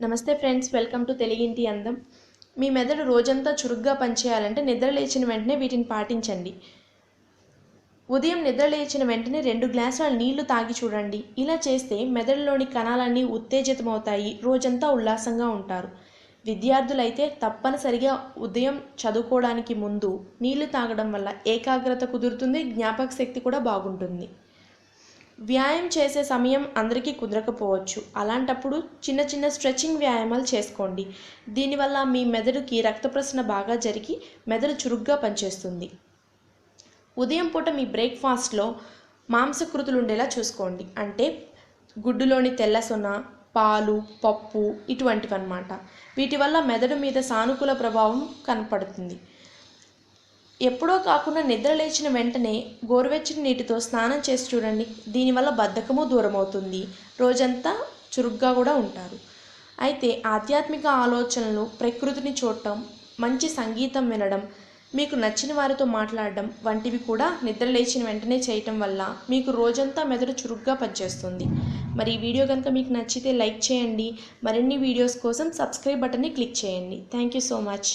నమస్తే friends welcome to తెలుగింటి అందం. మీ మెదడు రోజంతా చురుగ్గా పనిచేయాలంటే నిద్ర లేచిన వెంటనే వీటిని పాటించండి. ఉదయం నిద్ర లేచిన వెంటనే రెండు గ్లాసుల నీళ్ళు తాగి చూడండి. ఇలా చేస్తే మెదడులోని కణాలన్నీ ఉత్తేజితమవుతాయి రోజంతా ఉల్లాసంగా ఉంటారు. విద్యార్థులైతే తప్పనిసరిగా ఉదయం చదువుకోవడానికి ముందు నీళ్ళు తాగడం వల్ల ఏకాగ్రత కుదురుతుంది జ్ఞాపక శక్తి కూడా బాగుంటుంది. వ్యాయామం చేసే సమయం అందరికీ కుదరకపోవచ్చు. అలాంటప్పుడు చిన్న చిన్న స్ట్రెచ్చింగ్ వ్యాయామాలు చేసుకోండి. దీనివల్ల మీ మెదడుకి రక్త ప్రసరణ బాగా జరిగి మెదడు చురుగ్గా పనిచేస్తుంది. ఉదయం పూట మీ బ్రేక్ఫాస్ట్లో మాంసకృతులు ఉండేలా చూసుకోండి. అంటే గుడ్డులోని తెల్ల సొన పాలు పప్పు ఇటువంటివి అన్నమాట వీటి వల్ల మెదడు మీద సానుకూల ప్రభావం కనపడుతుంది. ఎప్పుడో కాకుండా నిద్ర లేచిన వెంటనే గోరువెచ్చని నీటితో స్నానం చేసి చూడండి. దీనివల్ల బద్ధకము దూరం అవుతుంది రోజంతా చురుగ్గా కూడా ఉంటారు. అయితే ఆధ్యాత్మిక ఆలోచనలు ప్రకృతిని చూడటం మంచి సంగీతం వినడం మీకు నచ్చిన వారితో మాట్లాడడం వంటివి కూడా నిద్ర లేచిన వెంటనే చేయటం వల్ల మీకు రోజంతా మెదడు చురుగ్గా పనిచేస్తుంది. మరి ఈ వీడియో కనుక మీకు నచ్చితే లైక్ చేయండి. మరిన్ని వీడియోస్ కోసం సబ్స్క్రైబ్ బటన్ని క్లిక్ చేయండి. Thank you so much.